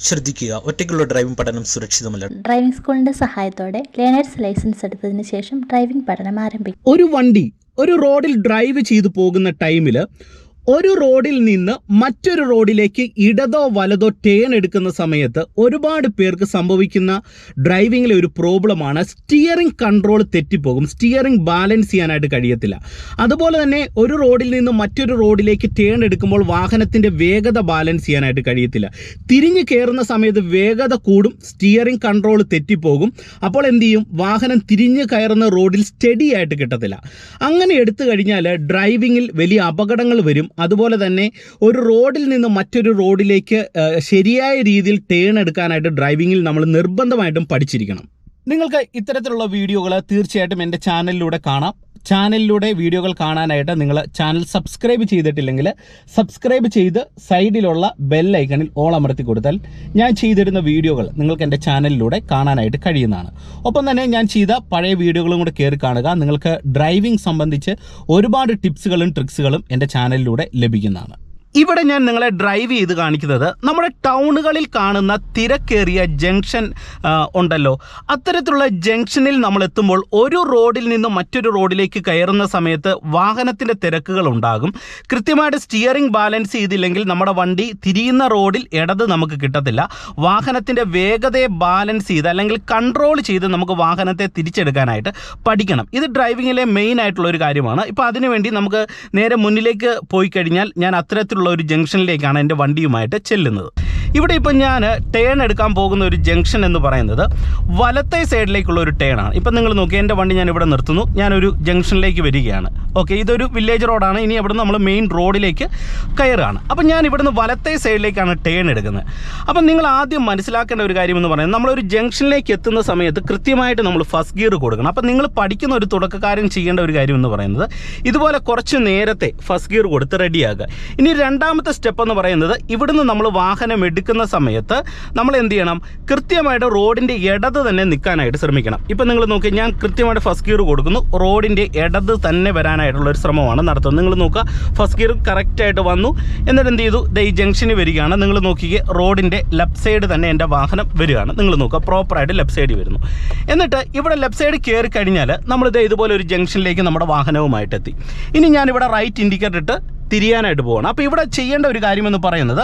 ശ്രദ്ധിക്കുക. ഒറ്റയ്ക്കുള്ള ഡ്രൈവിംഗ് പഠനം സുരക്ഷിതമല്ല. ഡ്രൈവിംഗ് സ്കൂളിന്റെ സഹായത്തോടെ ലേണേഴ്സ് ലൈസൻസ് എടുത്തതിന് ശേഷം ഡ്രൈവിംഗ് പഠനം ആരംഭിക്കും. ഒരു വണ്ടി ഒരു റോഡിൽ ഡ്രൈവ് ചെയ്തു പോകുന്ന ടൈമിൽ ഒരു റോഡിൽ നിന്ന് മറ്റൊരു റോഡിലേക്ക് ഇടതോ വലതോ ടേൺ എടുക്കുന്ന സമയത്ത് ഒരുപാട് പേർക്ക് സംഭവിക്കുന്ന ഡ്രൈവിങ്ങിലെ ഒരു പ്രോബ്ലമാണ് സ്റ്റിയറിംഗ് കൺട്രോൾ തെറ്റിപ്പോകും. സ്റ്റിയറിംഗ് ബാലൻസ് ചെയ്യാനായിട്ട് കഴിയത്തില്ല. അതുപോലെ തന്നെ ഒരു റോഡിൽ നിന്ന് മറ്റൊരു റോഡിലേക്ക് ടേൺ എടുക്കുമ്പോൾ വാഹനത്തിന്റെ വേഗത ബാലൻസ് ചെയ്യാനായിട്ട് കഴിയത്തില്ല. തിരിഞ്ഞു കയറുന്ന സമയത്ത് വേഗത കൂടും സ്റ്റിയറിംഗ് കൺട്രോൾ തെറ്റിപ്പോകും. അപ്പോൾ എന്തു ചെയ്യും? വാഹനം തിരിഞ്ഞു കയറുന്ന റോഡിൽ സ്റ്റഡി ആയിട്ട് കിട്ടത്തില്ല. അങ്ങനെ എടുത്തു കഴിഞ്ഞാൽ ഡ്രൈവിങ്ങിൽ വലിയ അപകടങ്ങൾ വരും. അതുപോലെ തന്നെ ഒരു റോഡിൽ നിന്ന് മറ്റൊരു റോഡിലേക്ക് ശരിയായ രീതിയിൽ ടേൺ എടുക്കാനായിട്ട് ഡ്രൈവിങ്ങിൽ നമ്മൾ നിർബന്ധമായിട്ടും പഠിച്ചിരിക്കണം. നിങ്ങൾക്ക് ഇത്തരത്തിലുള്ള വീഡിയോകൾ തീർച്ചയായിട്ടും എന്റെ ചാനലിലൂടെ കാണാം. ചാനലിലൂടെ വീഡിയോകൾ കാണാനായിട്ട് നിങ്ങൾ ചാനൽ സബ്സ്ക്രൈബ് ചെയ്തിട്ടില്ലെങ്കിൽ സബ്സ്ക്രൈബ് ചെയ്ത് സൈഡിലുള്ള ബെല്ലൈക്കണിൽ ഓൾ അമർത്തി കൊടുത്താൽ ഞാൻ ചെയ്തിരുന്ന വീഡിയോകൾ നിങ്ങൾക്ക് എന്റെ ചാനലിലൂടെ കാണാനായിട്ട് കഴിയുന്നതാണ്. ഒപ്പം തന്നെ ഞാൻ ചെയ്ത പഴയ വീഡിയോകളും കൂടെ കയറി കാണുക. നിങ്ങൾക്ക് ഡ്രൈവിംഗ് സംബന്ധിച്ച് ഒരുപാട് ടിപ്സുകളും ട്രിക്സുകളും എന്റെ ചാനലിലൂടെ ലഭിക്കുന്നതാണ്. ഇവിടെ ഞാൻ നിങ്ങളെ ഡ്രൈവ് ചെയ്ത് കാണിക്കുന്നത് നമ്മുടെ ടൗണുകളിൽ കാണുന്ന തിരക്കേറിയ ജംഗ്ഷൻ ഉണ്ടല്ലോ. അത്തരത്തിലുള്ള ജംഗ്ഷനിൽ നമ്മൾ എത്തുമ്പോൾ ഒരു റോഡിൽ നിന്ന് മറ്റൊരു റോഡിലേക്ക് കയറുന്ന സമയത്ത് വാഹനത്തിന്റെ തിരക്കുകൾ ഉണ്ടാകും. കൃത്യമായിട്ട് സ്റ്റിയറിംഗ് ബാലൻസ് ചെയ്തില്ലെങ്കിൽ നമ്മുടെ വണ്ടി തിരിയുന്ന റോഡിൽ ഇടത് നമുക്ക് കിട്ടത്തില്ല. വാഹനത്തിന്റെ വേഗതയെ ബാലൻസ് ചെയ്ത് അല്ലെങ്കിൽ കൺട്രോൾ ചെയ്ത് നമുക്ക് വാഹനത്തെ തിരിച്ചെടുക്കാനായിട്ട് പഠിക്കണം. ഇത് ഡ്രൈവിങ്ങിലെ മെയിൻ ആയിട്ടുള്ള ഒരു കാര്യമാണ്. ഇപ്പോൾ അതിനുവേണ്ടി നമുക്ക് നേരെ മുന്നിലേക്ക് പോയി കഴിഞ്ഞാൽ ഞാൻ അത്തരത്തിലുള്ള ഒരു ജംഗ്ഷനിലേക്കാണ് എന്റെ വണ്ടിയുമായിട്ട് ചെല്ലുന്നത്. ഇവിടെ ഇപ്പം ഞാൻ ടേൺ എടുക്കാൻ പോകുന്ന ഒരു ജംഗ്ഷൻ എന്ന് പറയുന്നത് വലത്തെ സൈഡിലേക്കുള്ള ഒരു ടേണാണ് ഇപ്പം നിങ്ങൾ നോക്കി എന്റെ വണ്ടി ഞാൻ ഇവിടെ നിർത്തുന്നു. ഞാനൊരു ജംഗ്ഷനിലേക്ക് വരികയാണ്. ഓക്കെ ഇതൊരു വില്ലേജ് റോഡാണ് ഇനി ഇവിടുന്ന് നമ്മൾ മെയിൻ റോഡിലേക്ക് കയറുകയാണ്. അപ്പം ഞാൻ ഇവിടുന്ന് വലത്തെ സൈഡിലേക്കാണ് ടേൺ എടുക്കുന്നത്. അപ്പം നിങ്ങൾ ആദ്യം മനസ്സിലാക്കേണ്ട ഒരു കാര്യം എന്ന് പറയുന്നത് നമ്മളൊരു ജംഗ്ഷനിലേക്ക് എത്തുന്ന സമയത്ത് കൃത്യമായിട്ട് നമ്മൾ ഫസ്റ്റ് ഗിയർ കൊടുക്കണം. അപ്പം നിങ്ങൾ പഠിക്കുന്ന ഒരു തുടക്കക്കാരൻ ചെയ്യേണ്ട ഒരു കാര്യം എന്ന് പറയുന്നത് ഇതുപോലെ കുറച്ച് നേരത്തെ ഫസ്റ്റ് ഗിയർ കൊടുത്ത് റെഡിയാക്കുക ഇനി രണ്ടാമത്തെ സ്റ്റെപ്പ് എന്ന് പറയുന്നത് ഇവിടുന്ന് നമ്മൾ വാഹനം എടുക്കുന്ന സമയത്ത് നമ്മൾ എന്ത് ചെയ്യണം? കൃത്യമായിട്ട് റോഡിന്റെ ഇടത് തന്നെ നിൽക്കാനായിട്ട് ശ്രമിക്കണം. ഇപ്പം നിങ്ങൾ നോക്കി ഞാൻ കൃത്യമായിട്ട് ഫസ്റ്റ് ഗിയർ കൊടുക്കുന്നു. റോഡിന്റെ ഇടത് തന്നെ വരാനായിട്ടുള്ള ഒരു ശ്രമമാണ് നടത്തുന്നത്. നിങ്ങൾ നോക്കുക ഫസ്റ്റ് ഗിയർ കറക്റ്റായിട്ട് വന്നു. എന്നിട്ട് എന്ത് ചെയ്തു? ദേ ഈ ജംഗ്ഷനിൽ വരികയാണ്. നിങ്ങൾ നോക്കിയേ റോഡിന്റെ ലെഫ്റ്റ് സൈഡ് തന്നെ എന്റെ വാഹനം വരികയാണ്. നിങ്ങൾ നോക്കുക പ്രോപ്പറായിട്ട് ലെഫ്റ്റ് സൈഡിൽ വരുന്നു. എന്നിട്ട് ഇവിടെ ലെഫ്റ്റ് സൈഡ് കയറി കഴിഞ്ഞാൽ നമ്മൾ നമ്മളിത് ഇതുപോലെ ഒരു ജംഗ്ഷനിലേക്ക് നമ്മുടെ വാഹനവുമായിട്ട് എത്തി ഇനി ഞാനിവിടെ റൈറ്റ് ഇൻഡിക്കേറ്റർ ഇട്ട് തിരിയാനായിട്ട് പോകണം അപ്പോൾ ഇവിടെ ചെയ്യേണ്ട ഒരു കാര്യമെന്ന് പറയുന്നത്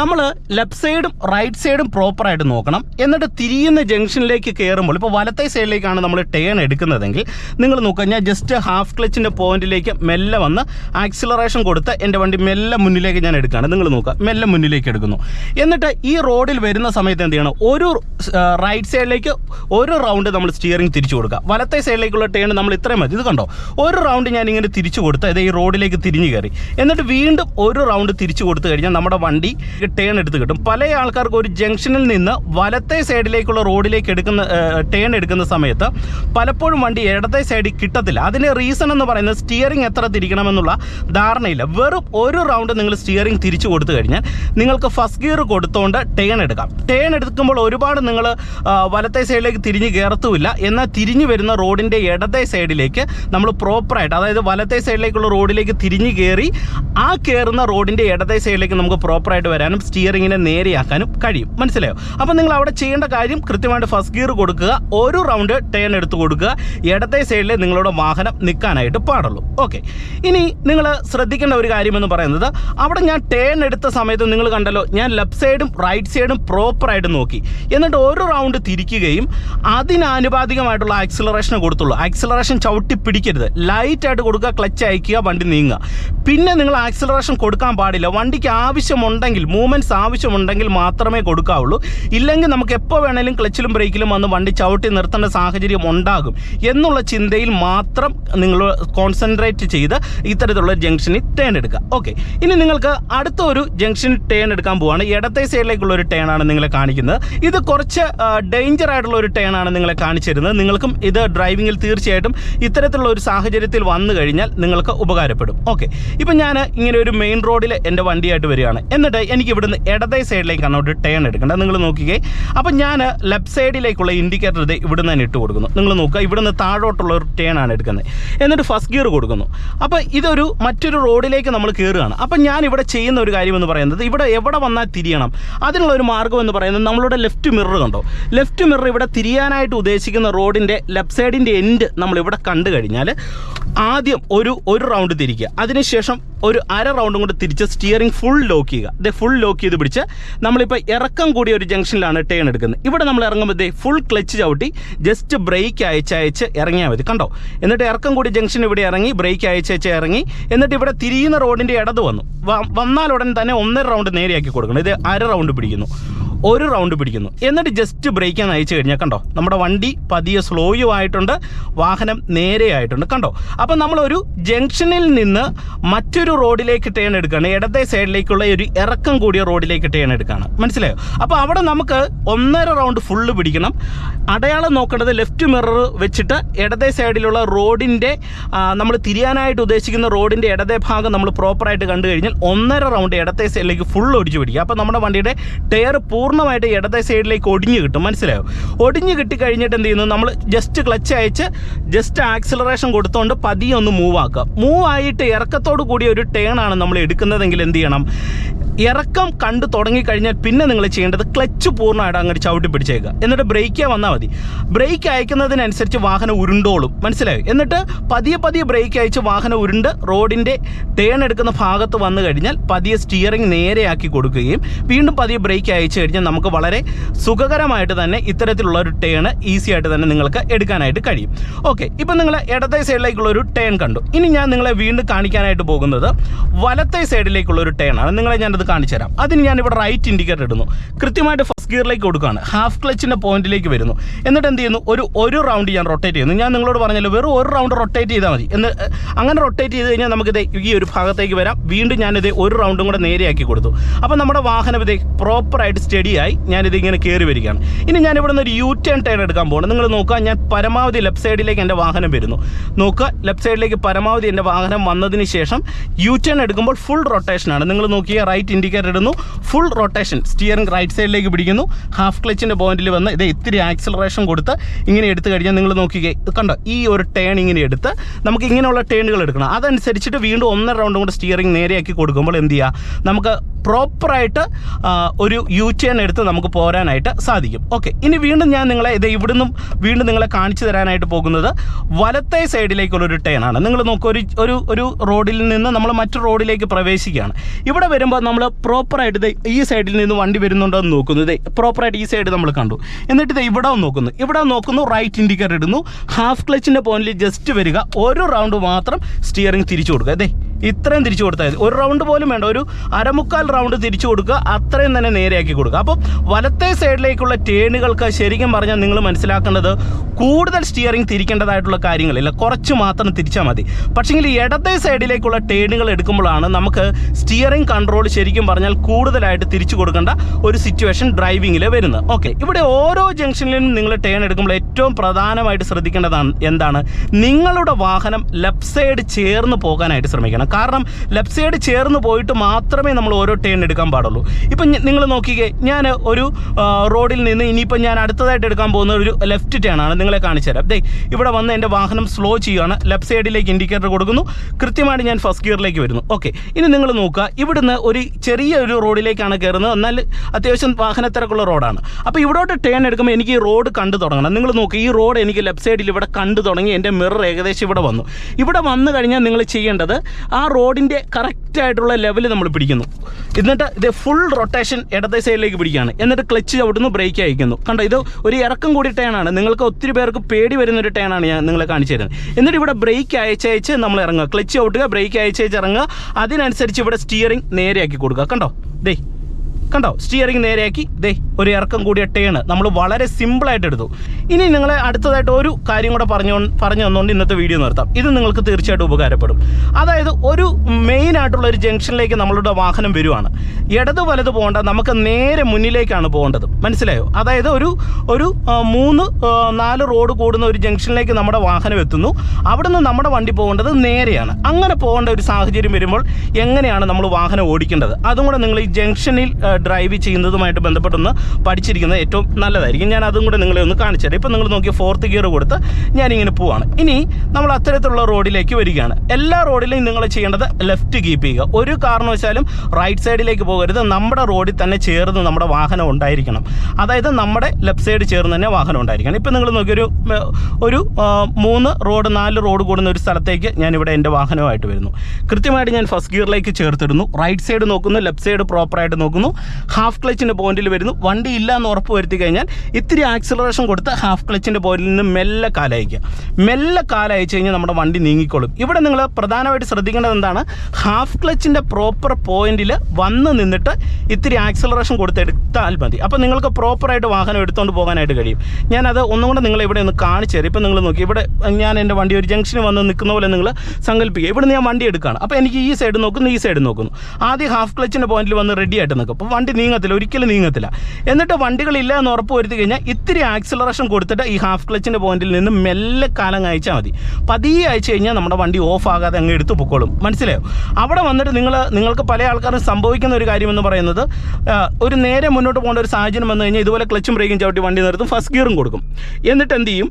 നമ്മൾ ലെഫ്റ്റ് സൈഡും റൈറ്റ് സൈഡും പ്രോപ്പറായിട്ട് നോക്കണം. എന്നിട്ട് തിരിയുന്ന ജംഗ്ഷനിലേക്ക് കയറുമ്പോൾ ഇപ്പോൾ വലത്തെ സൈഡിലേക്കാണ് നമ്മൾ ടേൺ എടുക്കുന്നതെങ്കിൽ നിങ്ങൾ നോക്കുക ജസ്റ്റ് ഹാഫ് ക്ലച്ചിന്റെ പോയിന്റിലേക്ക് മെല്ലെ വന്ന് ആക്സിലറേഷൻ കൊടുത്ത് എന്റെ വണ്ടി മെല്ലെ മുന്നിലേക്ക് ഞാൻ എടുക്കുകയാണ്. നിങ്ങൾ നോക്കുക മെല്ലെ മുന്നിലേക്ക് എടുക്കുന്നു. എന്നിട്ട് ഈ റോഡിൽ വരുന്ന സമയത്ത് എന്ത് ചെയ്യണം? ഒരു റൈറ്റ് സൈഡിലേക്ക് ഒരു റൗണ്ട് നമ്മൾ സ്റ്റിയറിംഗ് തിരിച്ചു കൊടുക്കുക. വലത്തെ സൈഡിലേക്കുള്ള ടേൺ നമ്മൾ ഇത്രയും മതി. ഇത് കണ്ടോ? ഒരു റൗണ്ട് ഞാൻ ഇങ്ങനെ തിരിച്ചു കൊടുത്ത് ഇത് ഈ റോഡിലേക്ക് തിരിഞ്ഞു കയറി. എന്നിട്ട് വീണ്ടും ഒരു റൗണ്ട് തിരിച്ചു കൊടുത്തു കഴിഞ്ഞാൽ നമ്മുടെ വണ്ടി ടേൺ എടുത്ത് കിട്ടും. പല ആൾക്കാർക്ക് ഒരു ജംഗ്ഷനിൽ നിന്ന് വലത്തെ സൈഡിലേക്കുള്ള റോഡിലേക്ക് എടുക്കുന്ന ടേൺ എടുക്കുന്ന സമയത്ത് പലപ്പോഴും വണ്ടി ഇടത്തെ സൈഡിൽ കിട്ടത്തില്ല. അതിന് റീസൺ എന്ന് പറയുന്നത് സ്റ്റിയറിംഗ് എത്ര തിരിക്കണമെന്നുള്ള ധാരണയില്ല. വെറും ഒരു റൗണ്ട് നിങ്ങൾ സ്റ്റിയറിംഗ് തിരിച്ചു കൊടുത്തു കഴിഞ്ഞാൽ നിങ്ങൾക്ക് ഫസ്റ്റ് ഗിയർ കൊടുത്തുകൊണ്ട് ടേൺ എടുക്കാം. ടേൺ എടുക്കുമ്പോൾ ഒരുപാട് നിങ്ങൾ വലത്തെ സൈഡിലേക്ക് തിരിഞ്ഞ് കയറത്തുമില്ല എന്നാൽ തിരിഞ്ഞു വരുന്ന റോഡിന്റെ ഇടത്തെ സൈഡിലേക്ക് നമ്മൾ പ്രോപ്പറായിട്ട് അതായത് വലത്തെ സൈഡിലേക്കുള്ള റോഡിലേക്ക് തിരിഞ്ഞ് കയറി ആ കയറുന്ന റോഡിന്റെ ഇടത്തെ സൈഡിലേക്ക് നമുക്ക് പ്രോപ്പറായിട്ട് വരാനും സ്റ്റിയറിങ്ങിനെ നേരെയാക്കാനും കഴിയും. മനസ്സിലായോ? അപ്പോൾ നിങ്ങൾ അവിടെ ചെയ്യേണ്ട കാര്യം കൃത്യമായിട്ട് ഫസ്റ്റ് ഗിയർ കൊടുക്കുക ഒരു റൗണ്ട് ടേൺ എടുത്ത് കൊടുക്കുക ഇടത്തെ സൈഡിൽ നിങ്ങളുടെ വാഹനം നിൽക്കാനായിട്ട് പാടുള്ളൂ. ഓക്കെ ഇനി നിങ്ങൾ ശ്രദ്ധിക്കേണ്ട ഒരു കാര്യമെന്ന് പറയുന്നത് അവിടെ ഞാൻ ടേൺ എടുത്ത സമയത്ത് നിങ്ങൾ കണ്ടല്ലോ ഞാൻ ലെഫ്റ്റ് സൈഡും റൈറ്റ് സൈഡും പ്രോപ്പറായിട്ട് നോക്കി. എന്നിട്ട് ഒരു റൗണ്ട് തിരിക്കുകയും അതിനാനുപാതികമായിട്ടുള്ള ആക്സിലറേഷൻ കൊടുത്തുള്ളൂ. ആക്സിലറേഷൻ ചവിട്ടി പിടിക്കരുത്. ലൈറ്റായിട്ട് കൊടുക്കുക ക്ലച്ച് അയക്കുക വണ്ടി നീങ്ങുക. പിന്നെ നിങ്ങൾ ആക്സിലറേഷൻ കൊടുക്കാൻ പാടില്ല. വണ്ടിക്ക് ആവശ്യമുണ്ടെങ്കിൽ മൂവ്മെന്റ്സ് ആവശ്യമുണ്ടെങ്കിൽ മാത്രമേ കൊടുക്കാവുള്ളൂ. ഇല്ലെങ്കിൽ നമുക്ക് എപ്പോൾ വേണേലും ക്ലച്ചിലും ബ്രേക്കിലും വന്ന് വണ്ടി ചവിട്ടി നിർത്തേണ്ട സാഹചര്യം ഉണ്ടാകും. എന്നുള്ള ചിന്തയിൽ മാത്രം നിങ്ങൾ കോൺസെൻട്രേറ്റ് ചെയ്ത് ഇത്തരത്തിലുള്ള ജംഗ്ഷനിൽ ടേൺ എടുക്കുക. ഓക്കെ ഇനി നിങ്ങൾക്ക് അടുത്ത ഒരു ജംഗ്ഷനിൽ ടേൺ എടുക്കാൻ പോവാണ്. ഇടത്തെ സൈഡിലേക്കുള്ള ഒരു ടേൺ ആണ് നിങ്ങളെ കാണിക്കുന്നത്. ഇത് കുറച്ച് ഡേഞ്ചർ ആയിട്ടുള്ള ഒരു ടേൺ ആണ് നിങ്ങളെ കാണിച്ചു തരുന്നത് നിങ്ങൾക്കും ഇത് ഡ്രൈവിങ്ങിൽ തീർച്ചയായിട്ടും ഇത്തരത്തിലുള്ള ഒരു സാഹചര്യത്തിൽ വന്നു കഴിഞ്ഞാൽ നിങ്ങൾക്ക് ഉപകാരപ്പെടും. ഓക്കെ ഇപ്പം ഞാൻ ഇങ്ങനെ ഒരു മെയിൻ റോഡിൽ എന്റെ വണ്ടിയായിട്ട് വരികയാണ്. എന്നിട്ട് എനിക്ക് ഇവിടുന്ന് ഇടതേ സൈഡിലേക്കാണ് ഒരു ടേൺ എടുക്കേണ്ടത് നിങ്ങൾ നോക്കിക്കേ. അപ്പം ഞാൻ ലെഫ്റ്റ് സൈഡിലേക്കുള്ള ഇൻഡിക്കേറ്റർ ഇത് ഇവിടുന്ന് തന്നെ ഇട്ട് കൊടുക്കുന്നു. നിങ്ങൾ നോക്കുക ഇവിടുന്ന് താഴോട്ടുള്ള ഒരു ടേൺ ആണ് എടുക്കുന്നത്. എന്നിട്ട് ഫസ്റ്റ് ഗിയർ കൊടുക്കുന്നു. അപ്പോൾ ഇതൊരു മറ്റൊരു റോഡിലേക്ക് നമ്മൾ കയറുകയാണ് അപ്പം ഞാൻ ഇവിടെ ചെയ്യുന്ന ഒരു കാര്യം എന്ന് പറയുന്നത് ഇവിടെ എവിടെ വന്നാൽ തിരിയണം. അതിനുള്ള ഒരു മാർഗം എന്ന് പറയുന്നത് നമ്മളുടെ ലെഫ്റ്റ് മിറർ കണ്ടോ? ലെഫ്റ്റ് മിറർ ഇവിടെ തിരിയാനായിട്ട് ഉദ്ദേശിക്കുന്ന റോഡിന്റെ ലെഫ്റ്റ് സൈഡിന്റെ എൻഡ് നമ്മൾ ഇവിടെ കണ്ടു കഴിഞ്ഞാൽ ആദ്യം ഒരു ഒരു റൗണ്ട് തിരിക്കുക. അതിനുശേഷം ഒരു അര റൗണ്ടും കൊണ്ട് തിരിച്ച് സ്റ്റിയറിംഗ് ഫുൾ ലോക്ക് ചെയ്യുക. ഇത് ഫുൾ ലോക്ക് ചെയ്ത് പിടിച്ച് നമ്മളിപ്പോൾ ഇറക്കം കൂടിയ ഒരു ജംഗ്ഷനിലാണ് ടേൺ എടുക്കുന്നത്. ഇവിടെ നമ്മൾ ഇറങ്ങുമ്പോൾ ദേ ഫുൾ ക്ലച്ച് ചവിട്ടി ജസ്റ്റ് ബ്രേക്ക് അയച്ച് അയച്ച് ഇറങ്ങിയാൽ മതി. കണ്ടോ? എന്നിട്ട് ഇറക്കം കൂടി ജംഗ്ഷൻ ഇവിടെ ഇറങ്ങി ബ്രേക്ക് അയച്ച് അയച്ച് ഇറങ്ങി. എന്നിട്ട് ഇവിടെ തിരിയുന്ന റോഡിന്റെ ഇടത് വന്നു. വന്നാൽ ഉടൻ തന്നെ ഒന്നര റൗണ്ട് നേരെയാക്കി കൊടുക്കണം. ഇത് അര റൗണ്ട് പിടിക്കുന്നു. ഒരു റൗണ്ട് പിടിക്കുന്നു. എന്നിട്ട് ജസ്റ്റ് ബ്രേക്കാൻ അയച്ചു കഴിഞ്ഞാൽ കണ്ടോ? നമ്മുടെ വണ്ടി പതിയെ സ്ലോയും ആയിട്ടുണ്ട്. വാഹനം നേരെയായിട്ടുണ്ട്. കണ്ടോ? അപ്പം നമ്മളൊരു ജംഗ്ഷനിൽ നിന്ന് മറ്റൊരു റോഡിലേക്ക് ടേൺ എടുക്കുകയാണ്. ഇടത്തെ സൈഡിലേക്കുള്ള ഒരു ഇറക്കം കൂടിയ റോഡിലേക്ക് ടേൺ എടുക്കുകയാണ്. മനസ്സിലായോ? അപ്പോൾ അവിടെ നമുക്ക് ഒന്നര റൗണ്ട് ഫുള്ള് പിടിക്കണം. അടയാളം നോക്കേണ്ടത് ലെഫ്റ്റ് മിറർ വെച്ചിട്ട് ഇടത്തെ സൈഡിലുള്ള റോഡിന്റെ നമ്മൾ തിരിയാനായിട്ട് ഉദ്ദേശിക്കുന്ന റോഡിന്റെ ഇടത്തെ ഭാഗം നമ്മൾ പ്രോപ്പറായിട്ട് കണ്ടു കഴിഞ്ഞാൽ ഒന്നര റൗണ്ട് ഇടത്തെ സൈഡിലേക്ക് ഫുൾ ഒടിച്ചു പിടിക്കുക അപ്പോൾ നമ്മുടെ വണ്ടിയുടെ ടയർ പൂർണമായിട്ട് ഇടത്തെ സൈഡിലേക്ക് ഒടിഞ്ഞു കിട്ടും. മനസ്സിലായോ? ഒടിഞ്ഞു കിട്ടി കഴിഞ്ഞിട്ട് എന്ത് ചെയ്യുന്നു? നമ്മൾ ജസ്റ്റ് ക്ലച്ച് അയച്ച് ജസ്റ്റ് ആക്സിലറേഷൻ കൊടുത്തുകൊണ്ട് പതിയെ ഒന്ന് മൂവ് ആക്കുക. മൂവ് ആയിട്ട് ഇറക്കത്തോട് കൂടിയ ഒരു ടേൺ ആണ് നമ്മൾ എടുക്കുന്നതെങ്കിൽ എന്ത് ചെയ്യണം? ഇറക്കം കണ്ടു തുടങ്ങിക്കഴിഞ്ഞാൽ പിന്നെ നിങ്ങൾ ചെയ്യേണ്ടത് ക്ലച്ച് പൂർണമായിട്ട് അങ്ങോട്ട് ചവിട്ടി പിടിച്ചേക്കുക. എന്നിട്ട് ബ്രേക്ക് വന്നാൽ മതി. ബ്രേക്ക് അയക്കുന്നതിനനുസരിച്ച് വാഹനം ഉരുണ്ടോളും. മനസ്സിലായോ? എന്നിട്ട് പതിയെ പതിയെ ബ്രേക്ക് അയച്ച് വാഹനം ഉരുണ്ട് റോഡിന്റെ ടേൺ എടുക്കുന്ന ഭാഗത്ത് വന്നു കഴിഞ്ഞാൽ പതിയെ സ്റ്റിയറിംഗ് നേരെയാക്കി കൊടുക്കുകയും വീണ്ടും പതിയെ ബ്രേക്ക് അയച്ചു കഴിഞ്ഞാൽ നമുക്ക് വളരെ സുഖകരമായിട്ട് തന്നെ ഇത്തരത്തിലുള്ള ഒരു ടേൺ ഈസി ആയിട്ട് തന്നെ നിങ്ങൾക്ക് എടുക്കാനായിട്ട് കഴിയും. ഓക്കെ ഇപ്പം നിങ്ങൾ ഇടത്തെ സൈഡിലേക്കുള്ള ഒരു ടേൺ കണ്ടു. ഇനി ഞാൻ നിങ്ങളെ വീണ്ടും കാണിക്കാനായിട്ട് പോകുന്നത് വലത്തെ സൈഡിലേക്കുള്ള ഒരു ടേൺ ആണ്. നിങ്ങളെ ഞാനത് കാണിച്ചു തരാം. അതിന് ഞാൻ ഇവിടെ റൈറ്റ് ഇൻഡിക്കേറ്റർ ഇടുന്നു. കൃത്യമായിട്ട് ഫസ്റ്റ് ഗിയറിലേക്ക് കൊടുക്കുകയാണ്. ഹാഫ് ക്ലച്ചിന്റെ പോയിന്റിലേക്ക് വരുന്നു. എന്നിട്ട് എന്ത് ചെയ്യുന്നു? ഒരു ഒരു റൗണ്ട് ഞാൻ റൊട്ടേറ്റ് ചെയ്യുന്നു. ഞാൻ നിങ്ങളോട് പറഞ്ഞല്ലോ വെറും ഒരു റൗണ്ട് റൊട്ടേറ്റ് ചെയ്താൽ മതി. എന്ന് അങ്ങനെ റൊട്ടേറ്റ് ചെയ്ത് കഴിഞ്ഞാൽ നമുക്കിത് ഈ ഒരു ഭാഗത്തേക്ക് വരാം. വീണ്ടും ഞാനിത് ഒരു റൗണ്ടും കൂടെ നേരെയാക്കി കൊടുത്തു. അപ്പോൾ നമ്മുടെ വാഹനം ഇത് പ്രോപ്പറായിട്ട് സ്റ്റഡിയായി ഞാനിത് ഇങ്ങനെ കയറി വരികയാണ്. ഇനി ഞാൻ ഇവിടെ നിന്ന് ഒരു യു ടേൺ ടേൺ എടുക്കാൻ പോകണം നിങ്ങൾ നോക്കുക ഞാൻ പരമാവധി ലെഫ്റ്റ് സൈഡിലേക്ക് എന്റെ വാഹനം വരുന്നു. നോക്കുക ലെഫ്റ്റ് സൈഡിലേക്ക് പരമാവധി എന്റെ വാഹനം വന്നതിന് ശേഷം യു ടേൺ എടുക്കുമ്പോൾ ഫുൾ റൊട്ടേഷനാണ് നിങ്ങൾ നോക്കിയ റൈറ്റ് ഇൻഡിക്കേറ്റർ ഇടുന്നു. ഫുൾ റൊട്ടേഷൻ സ്റ്റിയറിംഗ് റൈറ്റ് സൈഡിലേക്ക് പിടിക്കുന്നു. ഹാഫ് ക്ലച്ചിന്റെ പോയിന്റിൽ വന്ന് ഇത് ഇത്തിരി ആക്സിലറേഷൻ കൊടുത്ത് ഇങ്ങനെ എടുത്തു കഴിഞ്ഞാൽ നിങ്ങൾ നോക്കിക്കേ കണ്ടോ? ഈ ഒരു ടേൺ ഇങ്ങനെ എടുത്ത് നമുക്ക് ഇങ്ങനെയുള്ള ടേണുകൾ എടുക്കണം. അതനുസരിച്ചിട്ട് വീണ്ടും ഒന്നര റൗണ്ടും കൂടെ സ്റ്റിയറിംഗ് നേരെയാക്കി കൊടുക്കുമ്പോൾ എന്ത് ചെയ്യുക നമുക്ക് പ്രോപ്പറായിട്ട് ഒരു യു ടേൺ എടുത്ത് നമുക്ക് പോരാനായിട്ട് സാധിക്കും. ഓക്കെ ഇനി വീണ്ടും ഞാൻ നിങ്ങളെ ഇത് ഇവിടുന്നും വീണ്ടും നിങ്ങളെ കാണിച്ചു തരാനായിട്ട് പോകുന്നത് വലത്തെ സൈഡിലേക്കുള്ള ഒരു ടേൺ ആണ്. നിങ്ങൾ നോക്കൂ ഒരു ഒരു ഒരു റോഡിൽ നിന്ന് നമ്മൾ മറ്റു റോഡിലേക്ക് പ്രവേശിക്കുകയാണ്. ഇവിടെ വരുമ്പോൾ നമ്മൾ പ്രോപ്പറായിട്ട് ഈ സൈഡിൽ നിന്ന് വണ്ടി വരുന്നുണ്ടോ എന്ന് നോക്കുന്നത് പ്രോപ്പറായിട്ട് ഈ സൈഡ് നമ്മൾ കണ്ടു. എന്നിട്ട് ഇത് ഇവിടെ നോക്കുന്നു. ഇവിടെ നോക്കുന്നു റൈറ്റ് ഇൻഡിക്കേറ്റർ ഇടുന്നു. ഹാഫ് ക്ലച്ചിന്റെ പോയിന്റിൽ ജസ്റ്റ് വരിക. ഒരു റൗണ്ട് മാത്രം സ്റ്റിയറിംഗ് തിരിച്ചു കൊടുക്കുക. അതെ ഇത്രയും തിരിച്ചു കൊടുത്താൽ മതി. ഒരു റൗണ്ട് പോലും വേണ്ട. ഒരു അരമുക്കാൽ റൗണ്ട് തിരിച്ചു കൊടുക്കുക അത്രയും തന്നെ നേരെയാക്കി കൊടുക്കുക. അപ്പം വലത്തെ സൈഡിലേക്കുള്ള ടേണുകൾക്ക് ശരിക്കും പറഞ്ഞാൽ നിങ്ങൾ മനസ്സിലാക്കേണ്ടത് കൂടുതൽ സ്റ്റിയറിംഗ് തിരിക്കേണ്ടതായിട്ടുള്ള കാര്യങ്ങളില്ല. കുറച്ച് മാത്രം തിരിച്ചാൽ മതി. പക്ഷേങ്കിൽ ഇടത്തെ സൈഡിലേക്കുള്ള ടേണുകൾ എടുക്കുമ്പോഴാണ് നമുക്ക് സ്റ്റിയറിംഗ് കൺട്രോൾ ശരിക്കും പറഞ്ഞാൽ കൂടുതലായിട്ട് തിരിച്ചു കൊടുക്കേണ്ട ഒരു സിറ്റുവേഷൻ ഡ്രൈവിങ്ങിൽ വരുന്നത്. ഓക്കെ ഇവിടെ ഓരോ ജംഗ്ഷനിലും നിങ്ങൾ ടേൺ എടുക്കുമ്പോൾ ഏറ്റവും പ്രധാനമായിട്ട് ശ്രദ്ധിക്കേണ്ടതാണ് എന്താണ്? നിങ്ങളുടെ വാഹനം ലെഫ്റ്റ് സൈഡ് ചേർന്ന് പോകാനായിട്ട് ശ്രമിക്കണം. കാരണം ലെഫ്റ്റ് സൈഡ് ചേർന്ന് പോയിട്ട് മാത്രമേ നമ്മൾ ഓരോ ടേൺ എടുക്കാൻ പാടുള്ളൂ. ഇപ്പം നിങ്ങൾ നോക്കിക്കേ ഞാൻ ഒരു റോഡിൽ നിന്ന് ഇനിയിപ്പോൾ ഞാൻ അടുത്തതായിട്ട് എടുക്കാൻ പോകുന്ന ഒരു ലെഫ്റ്റ് ടേൺ ആണ് നിങ്ങളെ കാണിച്ചു തരാം. ദേ ഇവിടെ വന്ന് എന്റെ വാഹനം സ്ലോ ചെയ്യുകയാണ് ലെഫ്റ്റ് സൈഡിലേക്ക് ഇൻഡിക്കേറ്റർ കൊടുക്കുന്നു. കൃത്യമായിട്ട് ഞാൻ ഫസ്റ്റ് ഗിയറിലേക്ക് വരുന്നു. ഓക്കെ ഇനി നിങ്ങൾ നോക്കുക ഇവിടുന്ന് ഒരു ചെറിയ ഒരു റോഡിലേക്കാണ് കയറുന്നത്. എന്നാൽ അത്യാവശ്യം വാഹനത്തിരക്കുള്ള റോഡാണ് അപ്പോൾ ഇവിടോട്ട് ടേൺ എടുക്കുമ്പോൾ എനിക്ക് ഈ റോഡ് കണ്ടു തുടങ്ങണം. നിങ്ങൾ നോക്കുക ഈ റോഡ് എനിക്ക് ലെഫ്റ്റ് സൈഡിൽ ഇവിടെ കണ്ടു തുടങ്ങി. എന്റെ മിറർ ഏകദേശം ഇവിടെ വന്നു. ഇവിടെ വന്നു കഴിഞ്ഞാൽ നിങ്ങൾ ചെയ്യേണ്ടത് ആ റോഡിന്റെ കറക്റ്റ് ആയിട്ടുള്ള ലെവൽ നമ്മൾ പിടിക്കുന്നു. എന്നിട്ട് ഇത് ഫുൾ റൊട്ടേഷൻ ഇടത്തെ സൈഡിലേക്ക് പിടിക്കുകയാണ്. എന്നിട്ട് ക്ലച്ച് ചവിട്ടുന്നു ബ്രേക്ക് അയക്കുന്നു. കണ്ടോ ഇത് ഒരു ഇറക്കം കൂടി ടേണാണ് നിങ്ങൾക്ക് ഒത്തിരി പേർക്ക് പേടി വരുന്ന ഒരു ടേണാണ് ഞാൻ നിങ്ങളെ കാണിച്ചു തരുന്നത്. എന്നിട്ട് ഇവിടെ ബ്രേക്ക് അയച്ചയച്ച് നമ്മൾ ഇറങ്ങുക. ക്ലച്ച് ചവിട്ടുക ബ്രേക്ക് അയച്ചയച്ച് ഇറങ്ങുക. അതിനനുസരിച്ച് ഇവിടെ സ്റ്റിയറിംഗ് നേരെയാക്കി കൊടുക്കുക. കണ്ടോ ദേ കണ്ടോ? സ്റ്റിയറിംഗ് നേരെയാക്കി. ദേ ഒരു ഇറക്കം കൂടിയ ടേണ് നമ്മൾ വളരെ സിമ്പിളായിട്ട് എടുത്തു. ഇനി നിങ്ങളെ അടുത്തതായിട്ട് ഒരു കാര്യം കൂടെ പറഞ്ഞു പറഞ്ഞു തന്നുകൊണ്ട് ഇന്നത്തെ വീഡിയോ നിർത്താം. ഇത് നിങ്ങൾക്ക് തീർച്ചയായിട്ടും ഉപകാരപ്പെടും. അതായത് ഒരു മെയിൻ ആയിട്ടുള്ള ഒരു ജംഗ്ഷനിലേക്ക് നമ്മളുടെ വാഹനം വരുവാണ്. ഇടത് വലത് പോകേണ്ട നമുക്ക് നേരെ മുന്നിലേക്കാണ് പോകേണ്ടത്. മനസ്സിലായോ? അതായത് ഒരു ഒരു മൂന്ന് നാല് റോഡ് കൂടുന്ന ഒരു ജംഗ്ഷനിലേക്ക് നമ്മുടെ വാഹനം എത്തുന്നു. അവിടെ നിന്ന് നമ്മുടെ വണ്ടി പോകേണ്ടത് നേരെയാണ്. അങ്ങനെ പോകേണ്ട ഒരു സാഹചര്യം വരുമ്പോൾ എങ്ങനെയാണ് നമ്മൾ വാഹനം ഓടിക്കേണ്ടത്? അതും കൂടെ നിങ്ങൾ ഈ ജംഗ്ഷനിൽ ഡ്രൈവ് ചെയ്യുന്നതുമായിട്ട് ബന്ധപ്പെട്ടൊന്ന് പഠിച്ചിരിക്കുന്നത് ഏറ്റവും നല്ലതായിരിക്കും. ഞാൻ അതും കൂടെ നിങ്ങളെ ഒന്ന് കാണിച്ചു തരാം. ഇപ്പം നിങ്ങൾ നോക്കിയ ഫോർത്ത് ഗിയർ കൊടുത്ത് ഞാനിങ്ങനെ പോവാണ്. ഇനി നമ്മൾ അത്തരത്തിലുള്ള റോഡിലേക്ക് വരികയാണ്. എല്ലാ റോഡിലും നിങ്ങൾ ചെയ്യേണ്ടത് ലെഫ്റ്റ് കീപ്പ് ചെയ്യുക. ഒരു കാരണവശാലും റൈറ്റ് സൈഡിലേക്ക് പോകരുത്. നമ്മുടെ റോഡിൽ തന്നെ ചേർന്ന് നമ്മുടെ വാഹനം ഉണ്ടായിരിക്കണം. അതായത് നമ്മുടെ ലെഫ്റ്റ് സൈഡ് ചേർന്ന് തന്നെ വാഹനം ഉണ്ടായിരിക്കണം. ഇപ്പം നിങ്ങൾ നോക്കിയൊരു ഒരു മൂന്ന് റോഡ് നാല് റോഡ് കൂടുന്ന ഒരു സ്ഥലത്തേക്ക് ഞാനിവിടെ എന്റെ വാഹനമായിട്ട് വരുന്നു. കൃത്യമായിട്ട് ഞാൻ ഫസ്റ്റ് ഗിയറിലേക്ക് ചേർത്തിടുന്നു. റൈറ്റ് സൈഡ് നോക്കുന്നു ലെഫ്റ്റ് സൈഡ് പ്രോപ്പറായിട്ട് നോക്കുന്നു. ഹാഫ് ക്ലച്ചിന്റെ പോയിന്റിൽ വരുന്നു. വണ്ടി ഇല്ല എന്ന് ഉറപ്പ് വരുത്തി കഴിഞ്ഞാൽ ഇത്തിരി ആക്സിലറേഷൻ കൊടുത്ത് ഹാഫ് ക്ലച്ചിന്റെ പോയിന്റിൽ നിന്ന് മെല്ലെ കാലയക്കുക മെല്ലെ കാലയച്ചു കഴിഞ്ഞാൽ നമ്മുടെ വണ്ടി നീങ്ങിക്കോളും. ഇവിടെ നിങ്ങൾ പ്രധാനമായിട്ട് ശ്രദ്ധിക്കേണ്ടത് എന്താണ്? ഹാഫ് ക്ലച്ചിന്റെ പ്രോപ്പർ പോയിന്റിൽ വന്ന് നിന്നിട്ട് ഇത്തിരി ആക്സിലറേഷൻ കൊടുത്തെടുത്താൽ മതി. അപ്പോൾ നിങ്ങൾക്ക് പ്രോപ്പറായിട്ട് വാഹനം എടുത്തുകൊണ്ട് പോകാനായിട്ട് കഴിയും. ഞാനത് ഒന്നും കൂടെ നിങ്ങളെ ഇവിടെ ഒന്ന് കാണിച്ചു തരും. ഇപ്പം നിങ്ങൾ നോക്കി ഇവിടെ ഞാൻ എന്റെ വണ്ടി ഒരു ജംഗ്ഷനിൽ വന്ന് നിൽക്കുന്ന പോലെ നിങ്ങൾ സങ്കല്പിക്കുക. ഇവിടെ ഞാൻ വണ്ടി എടുക്കുകയാണ് അപ്പോൾ എനിക്ക് ഈ സൈഡ് നോക്കുന്നു ഈ സൈഡ് നോക്കുന്നു. ആദ്യം ഹാഫ് ക്ലച്ചിന്റെ പോയിന്റിൽ വന്ന് റെഡി ആയിട്ട് നിൽക്കും അപ്പോൾ വണ്ടി നീങ്ങത്തില്ല ഒരിക്കലും നീങ്ങത്തില്ല. എന്നിട്ട് വണ്ടികളില്ല എന്ന് ഉറപ്പ് വരുത്തി കഴിഞ്ഞാൽ ഇത്തിരി ആക്സിലറേഷൻ കൊടുത്തിട്ട് ഈ ഹാഫ് ക്ലച്ചിന്റെ പോയിന്റിൽ നിന്ന് മെല്ലെ കാലം അയച്ചാൽ മതി. പതിയെ അയച്ചു കഴിഞ്ഞാൽ നമ്മുടെ വണ്ടി ഓഫ് ആകാതെ അങ്ങ് എടുത്തു പൊക്കോളും. മനസ്സിലായോ? അവിടെ വന്നിട്ട് നിങ്ങൾ നിങ്ങൾക്ക് പല ആൾക്കാരും സംഭവിക്കുന്ന ഒരു കാര്യമെന്ന് പറയുന്നത് ഒരു നേരെ മുന്നോട്ട് പോകേണ്ട ഒരു സാഹചര്യം വന്നു കഴിഞ്ഞാൽ ഇതുപോലെ ക്ലച്ചും ബ്രേക്കും ചവിട്ടി വണ്ടി നിർത്തും ഫസ്റ്റ് ഗിയറും കൊടുക്കും. എന്നിട്ട് എന്ത് ചെയ്യും?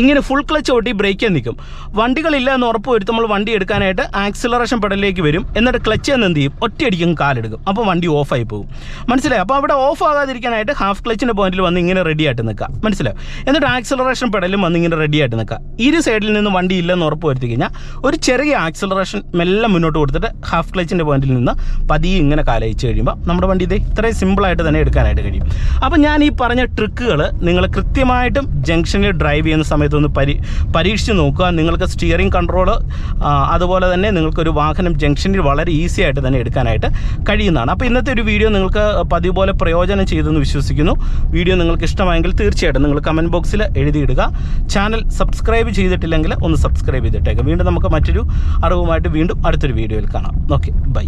ഇങ്ങനെ ഫുൾ ക്ലച്ച് ഓട്ടി ബ്രേക്ക് ചെയ്യാൻ നിൽക്കും. വണ്ടികളില്ല എന്ന് ഉറപ്പ് വരുത്തി നമ്മൾ വണ്ടി എടുക്കാനായിട്ട് ആക്സിലറേഷൻ പെടലിലേക്ക് വരും. എന്നിട്ട് ക്ലച്ച് എന്ന് എന്ത് ചെയ്യും? ഒറ്റയടിക്കും കാലെടുക്കും. അപ്പോൾ വണ്ടി ഓഫായി പോകും. മനസ്സിലായി? അപ്പോൾ അവിടെ ഓഫ് ആകാതിരിക്കാനായിട്ട് ഹാഫ് ക്ലച്ചിന്റെ പോയിന്റിൽ വന്ന് ഇങ്ങനെ റെഡി ആയിട്ട് നിൽക്കുക. മനസ്സിലായി? എന്നിട്ട് ആക്സിലറേഷൻ പെടലും വന്ന് ഇങ്ങനെ റെഡി ആയിട്ട് നിൽക്കുക. ഇരു സൈഡിൽ നിന്ന് വണ്ടി ഇല്ലെന്ന് ഉറപ്പ് വരുത്തി കഴിഞ്ഞാൽ ഒരു ചെറിയ ആക്സിലറേഷൻ മെല്ലെ മുന്നോട്ട് കൊടുത്തിട്ട് ഹാഫ് ക്ലച്ചിന്റെ പോയിന്റിൽ നിന്ന് പതിയെ ഇങ്ങനെ കാലയിച്ച് കഴിയുമ്പോൾ നമ്മുടെ വണ്ടി ഇതേ ഇത്രയും സിമ്പിളായിട്ട് തന്നെ എടുക്കാനായിട്ട് കഴിയും. അപ്പോൾ ഞാൻ ഈ പറഞ്ഞ ട്രിക്കുകൾ നിങ്ങൾ കൃത്യമായിട്ടും ജംഗ്ഷനിൽ ഡ്രൈവ് ചെയ്യുന്ന സമയത്ത് ഒന്ന് പരി പരീക്ഷിച്ച് നോക്കുക. നിങ്ങൾക്ക് സ്റ്റിയറിംഗ് കൺട്രോൾ അതുപോലെ തന്നെ നിങ്ങൾക്കൊരു വാഹനം ജംഗ്ഷനിൽ വളരെ ഈസി ആയിട്ട് തന്നെ എടുക്കാനായിട്ട് കഴിയുന്നതാണ്. അപ്പോൾ ഇന്നത്തെ ഒരു വീഡിയോ നിങ്ങൾക്ക് പതിവ് പോലെ പ്രയോജനം ചെയ്തെന്ന് വിശ്വസിക്കുന്നു. വീഡിയോ നിങ്ങൾക്ക് ഇഷ്ടമായെങ്കിൽ തീർച്ചയായിട്ടും നിങ്ങൾ കമന്റ് ബോക്സിൽ എഴുതിയിടുക. ചാനൽ സബ്സ്ക്രൈബ് ചെയ്തിട്ടില്ലെങ്കിൽ ഒന്ന് സബ്സ്ക്രൈബ് ചെയ്തിട്ടേക്കാം. വീണ്ടും നമുക്ക് മറ്റൊരു അറിവുമായിട്ട് വീണ്ടും അടുത്തൊരു വീഡിയോയിൽ കാണാം. Okay bye